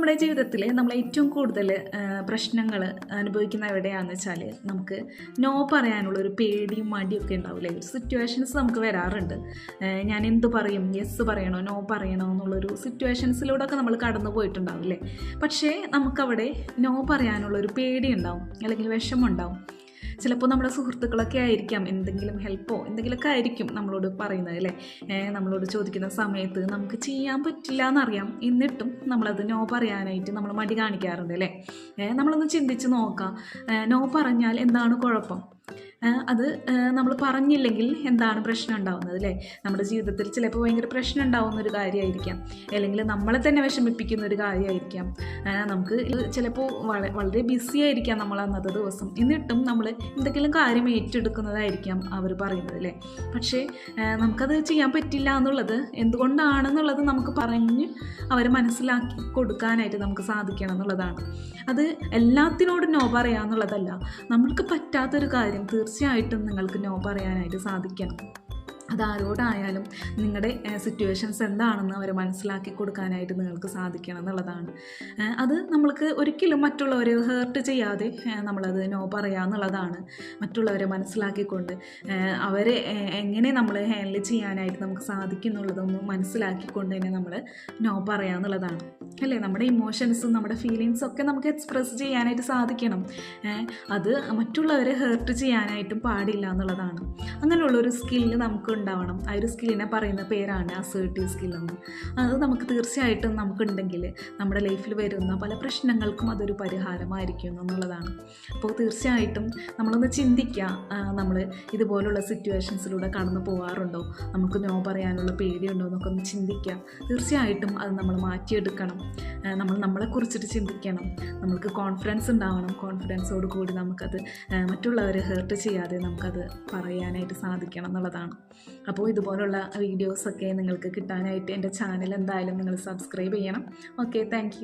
നമ്മുടെ ജീവിതത്തിൽ നമ്മൾ ഏറ്റവും കൂടുതൽ പ്രശ്നങ്ങൾ അനുഭവിക്കുന്ന എവിടെയാണെന്ന് വെച്ചാൽ നമുക്ക് നോ പറയാനുള്ള ഒരു പേടിയും മടിയും ഒക്കെ ഉണ്ടാവില്ലേ ഒരു സിറ്റുവേഷൻസ് നമുക്ക് വരാറുണ്ട്. ഞാൻ എന്ത് പറയും? യെസ് പറയണോ? നോ പറയണോ? എന്നുള്ളൊരു സിറ്റുവേഷൻസിലൂടെ ഒക്കെ നമ്മൾ കടന്നു പോയിട്ടുണ്ടാവില്ലേ പക്ഷേ നമുക്കവിടെ നോ പറയാനുള്ള ഒരു പേടി ഉണ്ടാവും അല്ലെങ്കിൽ വിഷമം ഉണ്ടാവും. ചിലപ്പോൾ നമ്മുടെ സുഹൃത്തുക്കളൊക്കെ ആയിരിക്കാം. എന്തെങ്കിലും ഹെൽപ്പോ എന്തെങ്കിലുമൊക്കെ ആയിരിക്കും നമ്മളോട് പറയുന്നത് അല്ലേ? നമ്മളോട് ചോദിക്കുന്ന സമയത്ത് നമുക്ക് ചെയ്യാൻ പറ്റില്ല എന്നറിയാം. എന്നിട്ടും നമ്മളത് നോ പറയാനായിട്ട് നമ്മൾ മടി കാണിക്കാറുണ്ട് അല്ലേ? നമ്മളൊന്ന് ചിന്തിച്ച് നോക്കാം. നോ പറഞ്ഞാൽ എന്താണ് കുഴപ്പം? അത് നമ്മൾ പറഞ്ഞില്ലെങ്കിൽ എന്താണ് പ്രശ്നം ഉണ്ടാവുന്നത് അല്ലേ? നമ്മുടെ ജീവിതത്തിൽ ചിലപ്പോൾ ഭയങ്കര പ്രശ്നം ഉണ്ടാവുന്ന ഒരു കാര്യമായിരിക്കാം. അല്ലെങ്കിൽ നമ്മളെ തന്നെ വിഷമിപ്പിക്കുന്ന ഒരു കാര്യമായിരിക്കാം. നമുക്ക് ചിലപ്പോൾ വളരെ ബിസി ആയിരിക്കാം നമ്മൾ അന്നത്തെ ദിവസം. എന്നിട്ടും നമ്മൾ എന്തെങ്കിലും കാര്യം ഏറ്റെടുക്കുന്നതായിരിക്കാം അവർ പറയുന്നത് അല്ലേ? പക്ഷേ നമുക്കത് ചെയ്യാൻ പറ്റില്ല എന്നുള്ളത് എന്തുകൊണ്ടാണെന്നുള്ളത് നമുക്ക് പറഞ്ഞ് അവർ മനസ്സിലാക്കി കൊടുക്കാനായിട്ട് നമുക്ക് സാധിക്കണം എന്നുള്ളതാണ്. അത് എല്ലാത്തിനോടും നോ പറയാന്നുള്ളതല്ല. നമ്മൾക്ക് പറ്റാത്തൊരു കാര്യം തീർച്ചയായിട്ടും നിങ്ങൾക്ക് നോ പറയാനായിട്ട് സാധിക്കണം. അതാരോടായാലും നിങ്ങളുടെ സിറ്റുവേഷൻസ് എന്താണെന്ന് അവരെ മനസ്സിലാക്കി കൊടുക്കാനായിട്ട് നിങ്ങൾക്ക് സാധിക്കണം എന്നുള്ളതാണ്. അത് നമ്മൾക്ക് ഒരിക്കലും മറ്റുള്ളവരെ ഹേർട്ട് ചെയ്യാതെ നമ്മളത് നോ പറയുക എന്നുള്ളതാണ്. മറ്റുള്ളവരെ മനസ്സിലാക്കിക്കൊണ്ട് അവരെ എങ്ങനെ നമ്മൾ ഹാൻഡിൽ ചെയ്യാനായിട്ട് നമുക്ക് സാധിക്കും എന്നുള്ളതൊന്ന് മനസ്സിലാക്കിക്കൊണ്ട് തന്നെ നമ്മൾ നോ പറയുക എന്നുള്ളതാണ്. അല്ലേ? നമ്മുടെ ഇമോഷൻസും നമ്മുടെ ഫീലിങ്സും ഒക്കെ നമുക്ക് എക്സ്പ്രസ് ചെയ്യാനായിട്ട് സാധിക്കണം. അത് മറ്റുള്ളവരെ ഹേർട്ട് ചെയ്യാനായിട്ടും പാടില്ല എന്നുള്ളതാണ്. അങ്ങനെയുള്ളൊരു സ്കില്ല് നമുക്ക് ഉണ്ടാവണം. ആ ഒരു സ്കില്ലിനെ പറയുന്ന പേരാണ് അസേർട്ടീവ് സ്കില്ലെന്ന് അത് നമുക്ക് തീർച്ചയായിട്ടും നമുക്കുണ്ടെങ്കിൽ നമ്മുടെ ലൈഫിൽ വരുന്ന പല പ്രശ്നങ്ങൾക്കും അതൊരു പരിഹാരമായിരിക്കും എന്നുള്ളതാണ്. അപ്പോൾ തീർച്ചയായിട്ടും നമ്മളൊന്ന് ചിന്തിക്കുക. നമ്മൾ ഇതുപോലുള്ള സിറ്റുവേഷൻസിലൂടെ കടന്നു പോകാറുണ്ടോ? നമുക്ക് നോ പറയാനുള്ള പേടിയുണ്ടോ? എന്നൊക്കെ ഒന്ന് ചിന്തിക്കുക. തീർച്ചയായിട്ടും അത് നമ്മൾ മാറ്റിയെടുക്കണം. നമ്മൾ നമ്മളെക്കുറിച്ചിട്ട് ചിന്തിക്കണം. നമുക്ക് കോൺഫിഡൻസ് ഉണ്ടാവണം. കോൺഫിഡൻസോട് കൂടി നമുക്കത് മറ്റുള്ളവരെ ഹേർട്ട് ചെയ്യാതെ നമുക്കത് പറയാനായിട്ട് സാധിക്കണം എന്നുള്ളതാണ്. അപ്പോൾ ഇതുപോലുള്ള വീഡിയോസൊക്കെ നിങ്ങൾക്ക് കിട്ടാനായിട്ട് എന്റെ ചാനൽ എന്തായാലും നിങ്ങൾ സബ്സ്ക്രൈബ് ചെയ്യണം. Okay thank